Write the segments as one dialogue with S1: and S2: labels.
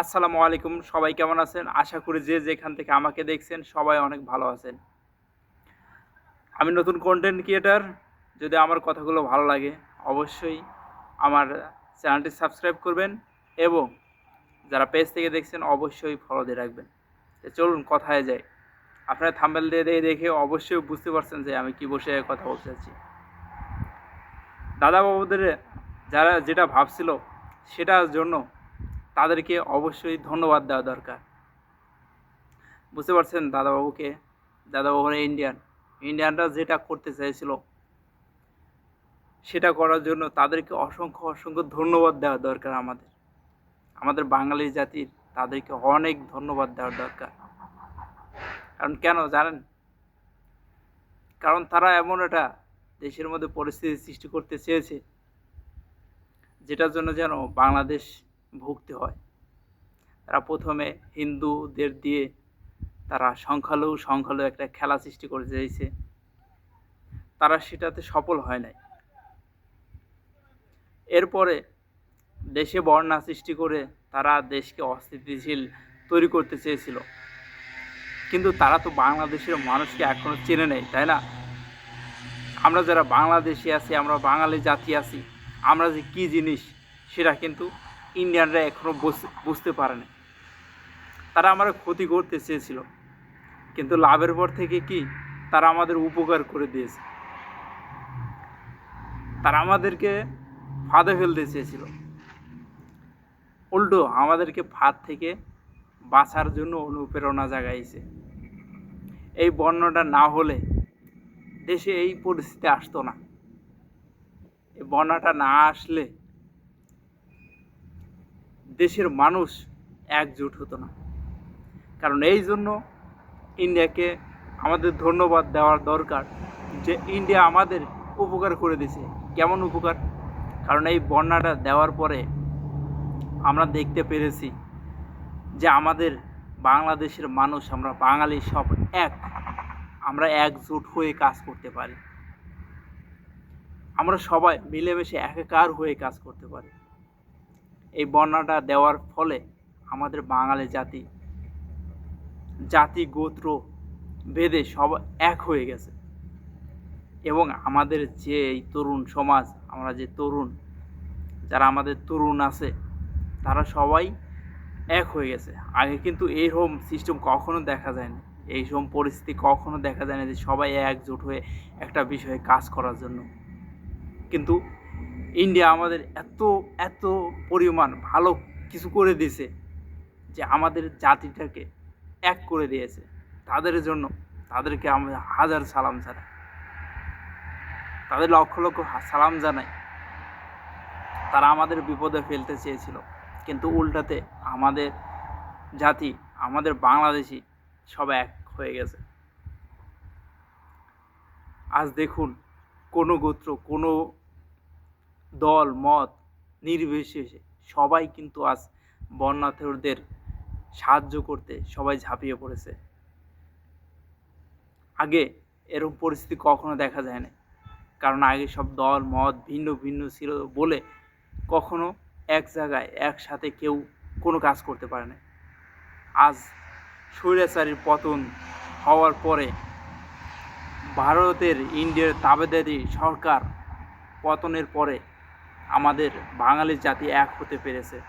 S1: আসসালামু আলাইকুম, সবাই কেমন আছেন? আশা করি যে যেখান থেকে আমাকে দেখছেন, সবাই অনেক ভালো আছেন। আমি নতুন কন্টেন্ট ক্রিয়েটার যদি আমার কথাগুলো ভালো লাগে, অবশ্যই আমার চ্যানেলটি সাবস্ক্রাইব করবেন এবং যারা পেজ থেকে দেখছেন, অবশ্যই ফলো দিয়ে রাখবেন। চলুন, কথায় যাই। আপনারা থাম্বেল দিয়ে দিয়ে দেখে অবশ্যই বুঝতে পারছেন যে আমি কি বসে কথা বলতে চাচ্ছি। দাদা বাবুদের, যারা যেটা ভাবছিল, সেটার জন্য তাদেরকে অবশ্যই ধন্যবাদ দেওয়া দরকার। বুঝতে পারছেন দাদাবাবুকে? দাদাবাবুরা ইন্ডিয়ান ইন্ডিয়ানরা যেটা করতে চাইছিল, সেটা করার জন্য তাদেরকে অসংখ্য অসংখ্য ধন্যবাদ দেওয়া দরকার আমাদের। আমাদের বাঙালি জাতির তাদেরকে অনেক ধন্যবাদ দেওয়ার দরকার। কারণ কেন জানেন? কারণ তারা এমন একটা দেশের মধ্যে পরিস্থিতি সৃষ্টি করতে চেয়েছে, যেটার জন্য যেন বাংলাদেশ ভুগতে হয়। তারা প্রথমে হিন্দুদের দিয়ে তারা সংখ্যালঘু সংখ্যালঘু একটা খেলা সৃষ্টি করে চাইছে তারা সেটাতে সফল হয় নাই। এরপরে দেশে বর্ণা সৃষ্টি করে তারা দেশকে অস্থিতিশীল তৈরি করতে চেয়েছিল। কিন্তু তারা তো বাংলাদেশের মানুষকে এখনও চেনে নেই, তাই না? আমরা যারা বাংলাদেশি আছি, আমরা বাঙালি জাতি আছি, আমরা যে কী জিনিস সেটা কিন্তু ইন্ডিয়ানরা এখনও বুঝতে পারেনি। তারা আমরা ক্ষতি করতে চেয়েছিল। কিন্তু লাভের পর থেকে কি? তারা আমাদের উপকার করে দিয়েছে। তারা আমাদেরকে ফাঁদে ফেলতে চেয়েছিল। উল্টো আমাদেরকে ফাঁদ থেকে বাঁচার জন্য অনুপ্রেরণা জাগাইছে। এই বন্যাটা না হলে দেশে এই পরিস্থিতি আসতো না। এই বন্যাটা না আসলে দেশের মানুষ একজোট হতো না। কারণ এই জন্য ইন্ডিয়াকে আমাদের ধন্যবাদ দেওয়ার দরকার যে ইন্ডিয়া আমাদের উপকার করে দিছে কেমন উপকার? কারণ এই বন্যাটা দেওয়ার পরে আমরা দেখতে পেরেছি যে আমাদের বাংলাদেশের মানুষ, আমরা বাঙালি সব এক। আমরা একজোট হয়ে কাজ করতে পারি। আমরা সবাই মিলেমিশে একাকার হয়ে কাজ করতে পারি। এই বন্যাটা দেওয়ার ফলে আমাদের বাঙালি জাতি জাতি, গোত্র, ভেদে সব এক হয়ে গেছে। এবং আমাদের যে এই তরুণ সমাজ, আমরা যে তরুণ, যারা আমাদের তরুণ আছে, তারা সবাই এক হয়ে গেছে। আগে কিন্তু এইরকম সিস্টেম কখনো দেখা যায় না এইরকম পরিস্থিতি কখনো দেখা যায় না যে সবাই একজোট হয়ে একটা বিষয়ে কাজ করার জন্য। কিন্তু ইন্ডিয়া আমাদের এত এত পরিমাণ ভালো কিছু করে দিয়েছে যে আমাদের জাতিটাকে এক করে দিয়েছে। তাদের জন্য তাদেরকে আমরা হাজার সালাম জানাই। তাদের লক্ষ লক্ষ সালাম জানাই। তারা আমাদের বিপদে ফেলতে চেয়েছিল। কিন্তু উল্টাতে আমাদের জাতি, আমাদের বাংলাদেশি সব এক হয়ে গেছে। আজ দেখুন, কোনো গোত্র, কোনো দল, মত নির্বিশেষে সবাই কিন্তু আজ বন্যার্থীদের সাহায্য করতে সবাই ঝাঁপিয়ে পড়েছে। আগে এরকম পরিস্থিতি কখনো দেখা যায় না কারণ আগে সব দল, মত ভিন্ন ভিন্ন ছিল বলে কখনো এক জায়গায় একসাথে কেউ কোনো কাজ করতে পারে না আজ স্বৈরাচারীর পতন হওয়ার পরে ভারতের ইন্ডিয়ার তাবেদারি সরকার পতনের পরে আমাদের বাঙালি জাতি এক হতে পেরেছে।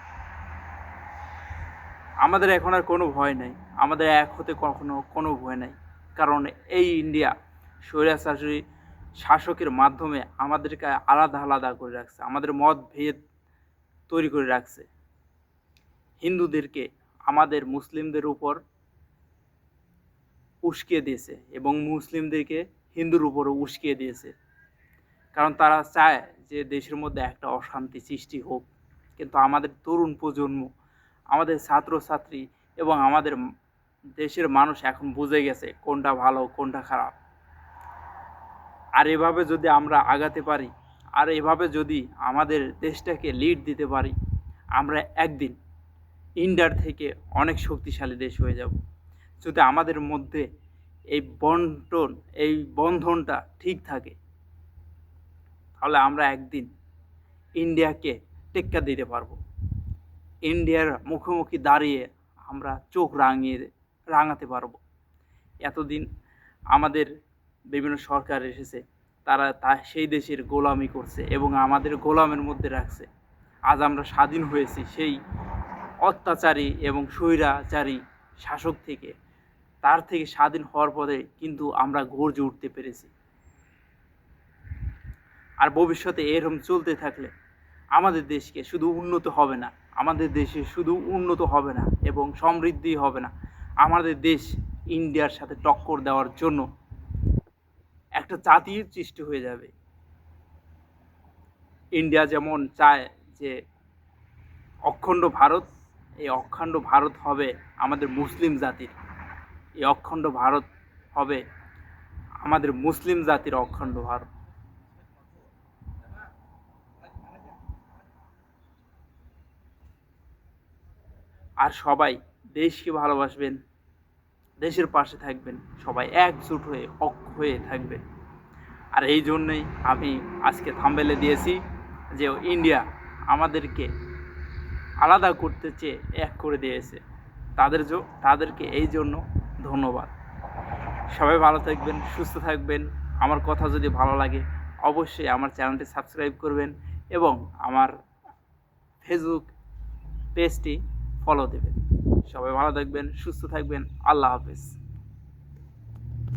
S1: আমাদের এখন আর কোনো ভয় নেই। আমাদের এক হতে কখনো কোনো ভয় নেই। কারণ এই ইন্ডিয়া স্বৈরাচারী শাসকের মাধ্যমে আমাদেরকে আলাদা আলাদা করে রাখছে। আমাদের মত ভেদ তৈরি করে রাখছে। হিন্দুদেরকে আমাদের মুসলিমদের উপর উস্কিয়ে দিয়েছে এবং মুসলিমদেরকে হিন্দুর উপর উস্কিয়ে দিয়েছে। কারণ তারা চায় যে দেশের মধ্যে একটা অশান্তি সৃষ্টি হোক। কিন্তু আমাদের তরুণ প্রজন্ম, আমাদের ছাত্রছাত্রী এবং আমাদের দেশের মানুষ এখন বুঝে গেছে কোনটা ভালো, কোনটা খারাপ। আর এভাবে যদি আমরা আগাতে পারি, আর এভাবে যদি আমাদের দেশটাকে লিড দিতে পারি, আমরা একদিন ইন্ডিয়ার থেকে অনেক শক্তিশালী দেশ হয়ে যাব। যদি আমাদের মধ্যে এই বন্টন, এই বন্ধনটা ঠিক থাকে তাহলে আমরা একদিন ইন্ডিয়াকে টেক্কা দিতে পারব। ইন্ডিয়ার মুখোমুখি দাঁড়িয়ে আমরা চোখ রাঙিয়ে, রাঙাতে পারব। এতদিন আমাদের বিভিন্ন সরকার এসেছে, তারা তা, সেই দেশের গোলামি করছে এবং আমাদের গোলামের মধ্যে রাখছে। আজ আমরা স্বাধীন হয়েছি সেই অত্যাচারী এবং স্বৈরাচারী শাসক থেকে। তার থেকে স্বাধীন হওয়ার পরে কিন্তু আমরা গর্জে উঠতে পেরেছি। আর ভবিষ্যতে এরকম চলতে থাকলে আমাদের দেশকে শুধু উন্নত হবে না, আমাদের দেশে শুধু উন্নত হবে না এবং সমৃদ্ধি হবে না। আমাদের দেশ ইন্ডিয়ার সাথে টক্কর দেওয়ার জন্য একটা জাতির সৃষ্টি হয়ে যাবে। ইন্ডিয়া যেমন চায় যে অখণ্ড ভারত, এই অখণ্ড ভারত হবে আমাদের মুসলিম জাতির। এই অখণ্ড ভারত হবে আমাদের মুসলিম জাতির অখণ্ড ভারত। আর সবাই দেশকে ভালোবাসবেন, দেশের পাশে থাকবেন, সবাই একজোট হয়ে অক হয়ে থাকবেন। আর এই জন্যই আমি আজকে থাম্বেলে দিয়েছি যে ইন্ডিয়া আমাদেরকে আলাদা করতে চেয়ে এক করে দিয়েছে। তাদের তাদেরকে এই জন্য ধন্যবাদ। সবাই ভালো থাকবেন, সুস্থ থাকবেন। আমার কথা যদি ভালো লাগে, অবশ্যই আমার চ্যানেলটি সাবস্ক্রাইব করবেন এবং আমার ফেসবুক পেজটি ফলো দেবেন। সবাই ভালো থাকবেন সুস্থ থাকবেন। আল্লাহ হাফেজ।